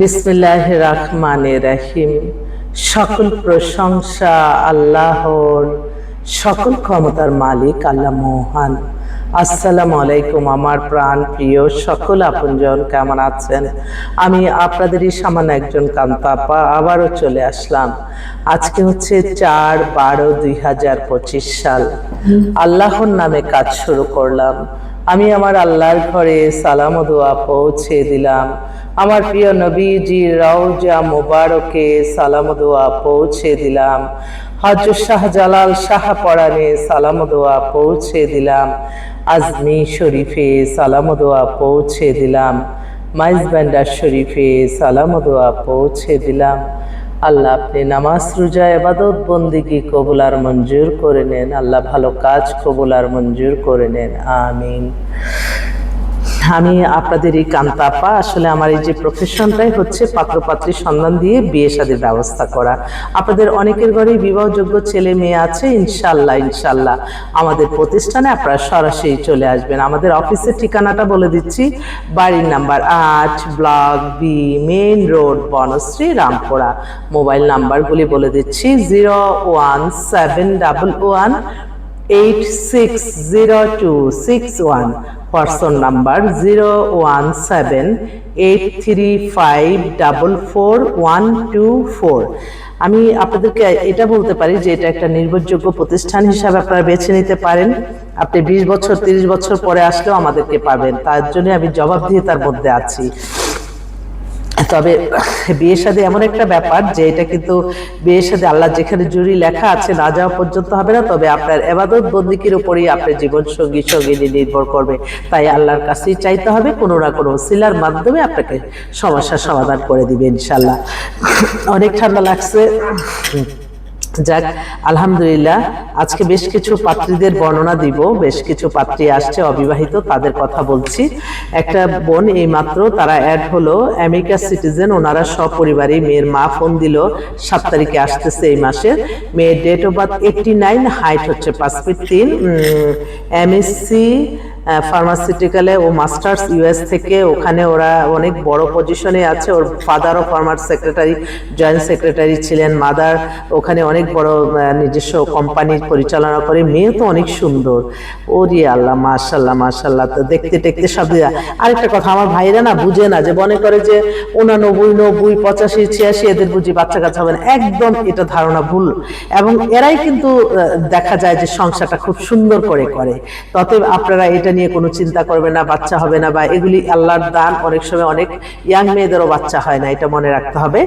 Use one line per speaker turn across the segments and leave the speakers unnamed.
বিসমিল্লাহ রহমানে রাহিম। সকল প্রশংসা আল্লাহর, সকল ক্ষমতার মালিক আল্লাহ মহান। আসসালামু আলাইকুম আমার প্রাণ প্রিয় সকল আপনজন, কেমন আছেন? আমি আপনাদেরই সামান্য একজন কান্তাপা, আবারও চলে আসলাম। আজকে হচ্ছে চার বারো দুই হাজার পঁচিশ সাল। আল্লাহর নামে কাজ শুরু করলাম। আমি আমার আল্লাহর ঘরে সালাম দোয়া পৌঁছে দিলাম। আমার প্রিয় নবীজি রাউজা মোবারকে সালাম দোয়া পৌঁছে দিলাম। হজরত শাহজালাল শাহ পরাণে সালাম দোয়া পৌঁছে দিলাম। আজমি শরীফে সালাম দোয়া পৌঁছে দিলাম। মাইজবান্ডার শরীফে সালাম দোয়া পৌঁছে দিলাম। আল্লাহ আপনি নামাজ, রোজা এবাদত বন্দিগি কবুল আর মঞ্জুর করে নেন। আল্লাহ ভালো কাজ কবুল আর মঞ্জুর করে নেন। আমিন। আমি আপনাদের এই কান্তাপা, আসলে আমার এই যে প্রফেশনটাই হচ্ছে পাত্রপাত্রী সন্ধান দিয়ে বিয়ে সাদের ব্যবস্থা করা। আপনাদের অনেকের ঘরেই বিবাহযোগ্য ছেলে মেয়ে আছে, ইনশাল্লাহ ইনশাল্লাহ। আমাদের প্রতিষ্ঠানে আপনারা সরাসরি চলে আসবেন। আমাদের অফিসের ঠিকানাটা বলে দিচ্ছি। বাড়ির নাম্বার আট, block B main road, Banasree, Rampura. Mobile নাম্বারগুলি বলে দিচ্ছি, zero one seven double one eight six zero two six one person number zero one seven eight three five double four one two four আমি আপনাদেরকে এটা বলতে পারি যে এটা একটা নির্ভরযোগ্য প্রতিষ্ঠান হিসাবে আপনারা বেছে নিতে পারেন। আপনি বিশ বছর, তিরিশ বছর পরে আসলেও আমাদেরকে পাবেন। তার জন্য আমি জবাবদিহিতার মধ্যে আছি। তবে বিয়ের সাথে এমন একটা ব্যাপার যে এটা কিন্তু বিয়ের সাথে আল্লাহ যেখানে জুরি লেখা আছে না যাওয়া পর্যন্ত হবে না, তবে আপনার এবাদত বন্দিকির উপরেই আপনার জীবন সঙ্গী সঙ্গিনী নির্ভর করবে। তাই আল্লাহর কাছেই চাইতে হবে কোনো না কোনো সিলার মাধ্যমে আপনাকে সমস্যার সমাধান করে দিবে ইনশাল্লাহ অনেক ঠান্ডা লাগছে। যাক, আলহামদুলিল্লাহ, আজকে বেশ কিছু পাত্রীদের বর্ণনা দিব, বেশ কিছু পাত্রী আসছে অবিবাহিত, তাদের কথা বলছি। একটা বোন এই মাত্র, তারা অ্যাড হলো আমেরিকা সিটিজেন ওনারা সপরিবারই মেয়ের মা ফোন দিল, সাত তারিখে আসতেছে এই মাসে। মেয়ের date of birth eighty nine height হচ্ছে পাঁচ ফিট তিন এমএসসি ফার্মাসিউটিক্যালে ও মাস্টার্স ইউএস থেকে ওখানে ওরা অনেক বড় পজিশনে আছে। ওর ফাদারও ফার্মার সেক্রেটারি জয়েন্ট সেক্রেটারি ছিলেন মাদার ওখানে অনেক বড় নিজস্ব কোম্পানি পরিচালনা করে। মেয়ে তো অনেক সুন্দর। ও রে আল্লাহ, মাশাল্লাহ মাশাল্লাহ। তো দেখতে টেকতে সব আরেকটা কথা, আমার ভাইরা না বুঝে না যে, মনে করে যে উনানব্বই, নব্বই, পঁচাশি, ছিয়াশি এদের বুঝি বাচ্চা কাচ্চা হবে না। একদম এটা ধারণা ভুল। এবং এরাই কিন্তু দেখা যায় যে সংসারটা খুব সুন্দর করে করে। ততএব আপনারা এটা নিয়ে কোনো চিন্তা করবে না, বাচ্চা হবে না বা এগুলি আল্লাহর দান অনেক সময় অনেক ইয়াং মেয়েদেরও বাচ্চা হয় না, এটা মনে রাখতে হবে।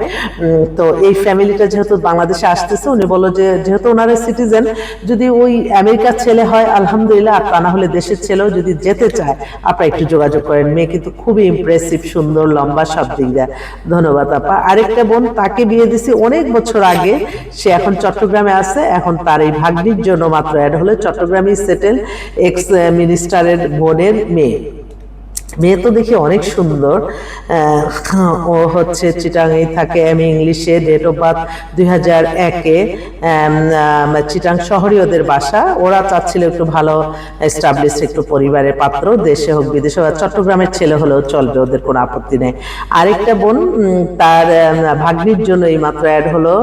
তো এই ফ্যামিলিটা যেহেতু বাংলাদেশে আসতেছে, উনি বলল যে যেহেতু ওনারা সিটিজেন যদি ওই আমেরিকার ছেলে হয়, আলহামদুলিল্লাহ, আর তা না হলে দেশের ছেলেও যদি যেতে চায় আপনারা একটু যোগাযোগ করেন। মেয়ে কিন্তু খুবই ইমপ্রেসিভ সুন্দর, লম্বা, সব দিক দেয়। ধন্যবাদ, আপা। আরেকটা বোন তাকে বিয়ে দিছি অনেক বছর আগে, সে এখন চট্টগ্রামে আছে, এখন তার এই ভাগ্নির জন্য মাত্র অ্যাড হলে। চট্টগ্রামে সেটেল এক্স মিনিস্টারের বোনের মেয়ে। মেয়ে তো দেখি অনেক সুন্দর। ও হচ্ছে চিটাঙেই থাকে, আমি ইংলিশে ডেট অফ বার্থ দুই হাজার একে। চিটাং শহরই ওদের বাসা। ওরা চাচ্ছিল একটু ভালো এস্টাবলিশ একটু পরিবারের পাত্র, দেশে হোক, বিদেশে হোক, চট্টগ্রামের ছেলে হলেও চলবে, ওদের কোনো আপত্তি নেই। আরেকটা বোন তার ভাগ্নির জন্য এই মাত্র অ্যাড হলো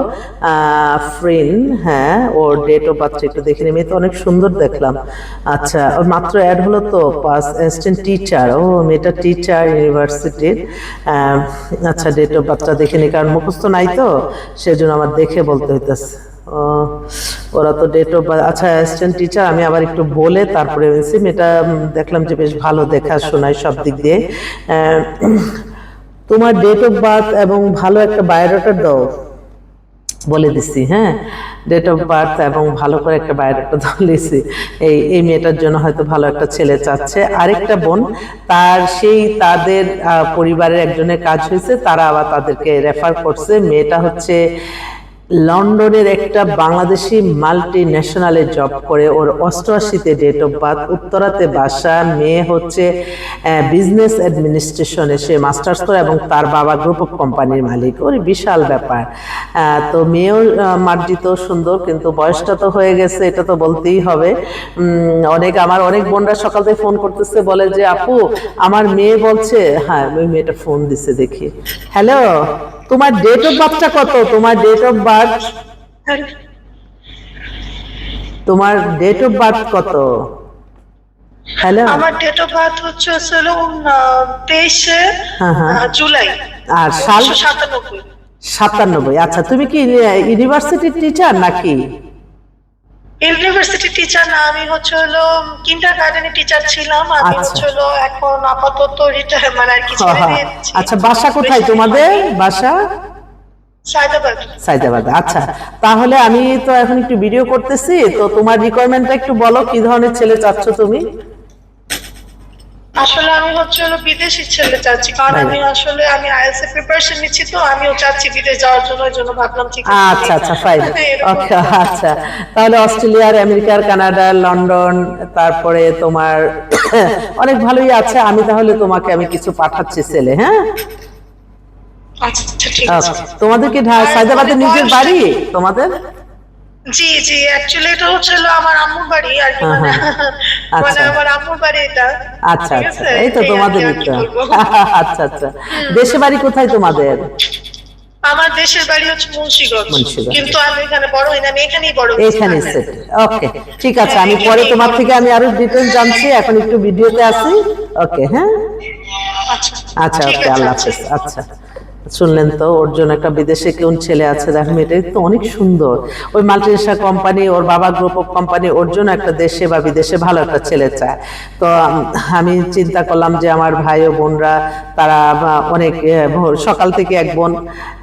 ফ্রিন হ্যাঁ ওর ডেট অফ বার্থ একটু দেখে মেয়ে তো অনেক সুন্দর দেখলাম। আচ্ছা ওর মাত্র অ্যাড হলো তো পাস অ্যাসিস্ট্যান্ট টিচার ও মেয়েটা টিচার ইউনিভার্সিটির আচ্ছা ডেট অফ বার্থটা দেখে নিই কারণ মুখস্থ নাই তো, সেজন্য আমার দেখে বলতে হইতেছে। ওরা তো ডেট অফ আচ্ছা অ্যাসিস্ট্যান্ট টিচার আমি আবার একটু বলে তারপরে বলছি মেয়েটা দেখলাম যে বেশ ভালো দেখা শোনায় সব দিক দিয়ে। তোমার ডেট অফ বার্থ এবং ভালো একটা বায়োডাটা দাও। বলে দিছি হ্যাঁ? ডেট অফ বার্থ এবং ভালো করে একটা বায়োডাটা দিয়েছি এই এই মেয়েটার জন্য হয়তো ভালো একটা ছেলে চাচ্ছে। আরেকটা বোন, তার সেই তাদের পরিবারের একজনের কাজ হয়েছে, তারা আবার তাদেরকে রেফার করছে। মেয়েটা হচ্ছে লন্ডনের একটা বাংলাদেশি মাল্টি ন্যাশনালে জব করে। ওর অষ্টআশিতে ডেট অফ বার্থ উত্তরাতে বাসা, মেয়ে হচ্ছে বিজনেস অ্যাডমিনিস্ট্রেশনে সে মাস্টার্স করে এবং তার বাবা গ্রুপ অফ কোম্পানির মালিক। ওর বিশাল ব্যাপার। তো মেয়েও মার্জিত, সুন্দর, কিন্তু বয়সটা তো হয়ে গেছে, এটা তো বলতেই হবে। অনেক, আমার অনেক বোনরা সকাল থেকে ফোন করতেছে, বলে যে, আপু, আমার মেয়ে বলছে হ্যাঁ ওই মেয়েটা ফোন দিছে দেখি। হ্যালো তোমার ডেট অফ বার্থটা কত? তোমার ডেট অফ বার্থ তোমার ডেট অফ বার্থ কত? হ্যালো
আমার ডেট অফ বার্থ হচ্ছে হলো তেইশে
হ্যাঁ, হ্যাঁ।
জুলাই।
আর সাল?
উনিশশো সাতানব্বই।
সাতানব্বই। আচ্ছা তুমি কি ইউনিভার্সিটির টিচার নাকি?
ইউনিভার্সিটি টিচার না আমি হচ্ছে হলো কিন্ডার গার্ডেনের টিচার ছিলাম আমি
আচ্ছা।
হচ্ছে হলো এখন আপাতত রিটায়ার মানে আর কি
হ্যাঁ,
ছেড়ে
হ্যাঁ।
দিয়েছি
আচ্ছা বাসা কোথায় তোমাদের? বাসা? সাইদাবাদে আচ্ছা। তাহলে আমি তো এখন একটু ভিডিও করতেছি তো তোমার রিকোয়ারমেন্টটা একটু বলো কি ধরনের ছেলে চাচ্ছ তুমি?
আসলে আমি হচ্ছে হলো বিদেশি ছেলে চাচ্ছি কারণ আমি আসলে আমি আইএলস এর প্রিপারেশন নিচ্ছি তো আমিও চাচ্ছি বিদেশ যাওয়ার জন্য জন্য ভাবলাম ঠিক আছে
আচ্ছা আচ্ছা ফাইন ওকে আচ্ছা। তাহলে অস্ট্রেলিয়ার আমেরিকার কানাডা লন্ডন তারপরে তোমার অনেক ভালোই আছে আমি তাহলে তোমাকে আমি কিছু পাঠাচ্ছি ছেলে হ্যাঁ?
আচ্ছা আচ্ছা, ঠিক আছে।
তোমাদের কি ঢা- সাইদাবাদে
মানে
নিজের বাড়ি? তোমাদের?
জি জি অ্যাকচুয়ালি এটা হচ্ছে আমার আম্মুর বাড়ি আর কি
হ্যাঁ,
মানে
হ্যাঁ।
মানে
আচ্ছা।
আমার আম্মুর বাড়ি এটা।
আচ্ছা আচ্ছা। এই তো তোমাদের। আচ্ছা আচ্ছা। দেশে বাড়ি কোথায় তোমাদের?
আমার দেশের বাড়ি হচ্ছে মুন্সিগঞ্জ।
মুন্সিগঞ্জ।
কিন্তু আমি এখানে বড় হই না আমি এখানেই বড়।
এইখানে সেট ওকে ঠিক আছে। আমি পরে তোমার থেকে আমি আরও ডিটেল জানছি। এখন একটু ভিডিওতে আসি। ওকে হ্যাঁ?
আচ্ছা।
আচ্ছা ওকে আল্লাহ
আচ্ছা।
হাফেজ। আচ্ছা। শুনলেন তো, ওর জন্য একটা বিদেশে কেউ ছেলে আছে দেখ মেয়েটা তো অনেক সুন্দর। ওই মাল্টিনেশনাল কোম্পানি ওর বাবা গ্রুপ অফ কোম্পানি ওর জন্য একটা দেশে বা বিদেশে ভালো একটা ছেলে চায়। তো আমি চিন্তা করলাম যে আমার ভাই ও বোনরা, তারা অনেক সকাল থেকে এক বোন,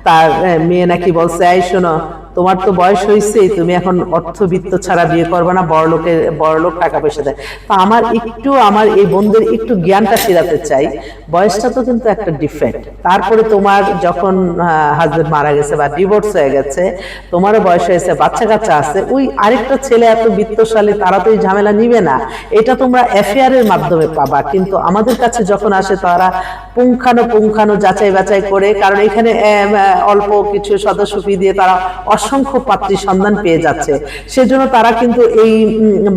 তার মেয়ে নাকি বলছে, এই শোনো তোমার তো বয়স হয়েছে তুমি এখন অর্থবিত্ত ছাড়া বিয়ে করবে না বড় লোকের বড় লোক টাকা পয়সা দেয়। তো আমার একটু, আমার এই বন্ধুদের একটু জ্ঞানটা ফেরাতে চাই। বয়সটা তো কিন্তু একটা ডিফেক্ট তারপরে তোমার যখন হাজবেন্ড মারা গেছে বা ডিভোর্স হয়ে গেছে, তোমারও বয়স হয়েছে বাচ্চা কাচ্চা আছে, ওই আরেকটা ছেলে এত বিত্তশালী, তারা তো এই ঝামেলা নিবে না। এটা তোমরা অ্যাফেয়ারের মাধ্যমে পাবা, কিন্তু আমাদের কাছে যখন আসে তারা পুঙ্খানো পুঙ্খানো যাচাই বাছাই করে, কারণ এখানে অল্প কিছু সদস্য ফি দিয়ে তারা অসংখ্য পাত্রী সন্ধান পেয়ে যাচ্ছে। সেজন্য তারা কিন্তু এই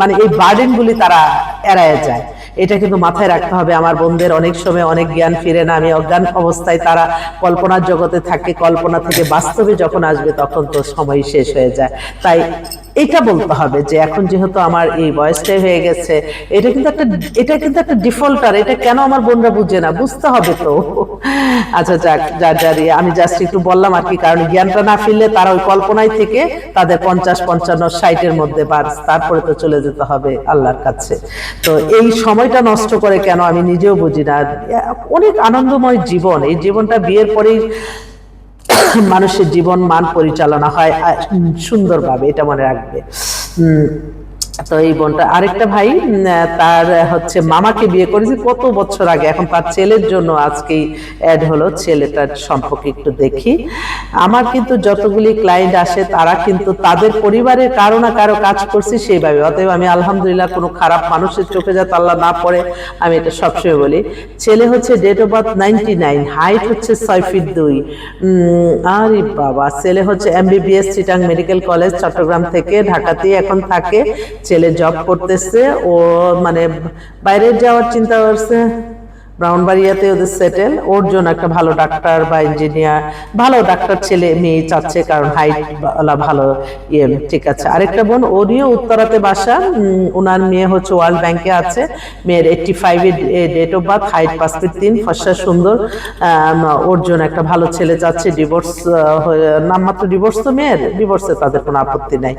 মানে এই বার্ডেনগুলি তারা এড়ায় যায়। এটা কিন্তু মাথায় রাখতে হবে। আমার বোনদের অনেক সময় অনেক জ্ঞান ফিরে না। আমি অজ্ঞান অবস্থায় তারা কল্পনার জগতে থাকে। কল্পনা থেকে বাস্তবে যখন আসবে তখন তো সময় শেষ হয়ে যায়। তাই এটা বলতে হবে যে এখন যেহেতু আমার এই বয়সটাই হয়ে গেছে, এটা কিন্তু একটা, এটা কিন্তু একটা ডিফল্টার এটা কেন আমার বোনরা বুঝে না? বুঝতে হবে তো। আচ্ছা যাক যার যার আমি জাস্ট একটু বললাম আর কি, কারণ জ্ঞানটা না ফিরলে তারা ওই কল্পনায় থেকে তাদের পঞ্চাশ, পঞ্চান্ন, ষাটের মধ্যে বাস, তারপরে তো চলে যেতে হবে আল্লাহর কাছে। তো এই সময়টা নষ্ট করে কেন আমি নিজেও বুঝি না। অনেক আনন্দময় জীবন, এই জীবনটা বিয়ের পরেই মানুষের জীবন মান পরিচালনা হয় সুন্দরভাবে এটা মনে রাখবে। তো এই বোনটা আরেকটা ভাই তার হচ্ছে মামাকে বিয়ে করেছে কত বছর আগে। এখন তার ছেলের জন্য আজকেই অ্যাড হলো ছেলেটার সম্পর্কে একটু দেখি। আমার কিন্তু যতগুলি ক্লায়েন্ট আসে, তারা কিন্তু তাদের পরিবারের কারও না কারও কাজ করছি সেইভাবে। অতএব আমি আলহামদুলিল্লাহ কোনো খারাপ মানুষের চোখে যাতে আল্লাহ না পড়ে, আমি এটা সবসময় বলি। ছেলে হচ্ছে date of birth ninety nine height হচ্ছে ছয় ফিট দুই। আরে বাবা, ছেলে হচ্ছে MBBS Chittagong medical college Chattogram থেকে, ঢাকাতেই এখন থাকে। ছেলে জব করতেছে ও মানে বাইরে যাওয়ার চিন্তা করছে। ব্রাউনবাড়িয়াতে ওদের সেটেল ওর জন্য একটা ভালো ডাক্তার বা ইঞ্জিনিয়ার ভালো ডাক্তার ছেলে, মেয়ে চাচ্ছে, কারণ হাইট ভালো ইয়ে ঠিক আছে। আরেকটা বোন ওরিও উত্তরাতে বাসা। ওনার মেয়ে হচ্ছে ওয়ার্ল্ড ব্যাংকে আছে। মেয়ের এইটটি ফাইভের ডেট অফ বার্থ হাইট পাঁচ ফিট তিন, ফর্সা সুন্দর। ওর জন্য একটা ভালো ছেলে যাচ্ছে ডিভোর্স নামমাত্র ডিভোর্স তো মেয়ের ডিভোর্সে তাদের কোনো আপত্তি নাই।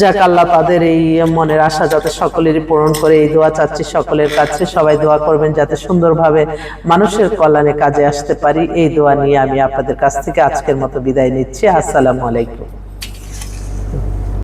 যাক, আল্লাহ তাদের এই মনের আশা যাতে সকলেরই পূরণ করে, এই দোয়া চাচ্ছি সকলের কাছে। সবাই দোয়া করবেন যাতে সুন্দরভাবে মানুষের কল্যাণে কাজে আসতে পারি। এই দোয়া নিয়ে আমি আপনাদের কাছ থেকে আজকের মতো বিদায় নিচ্ছি। আসসালামু আলাইকুম।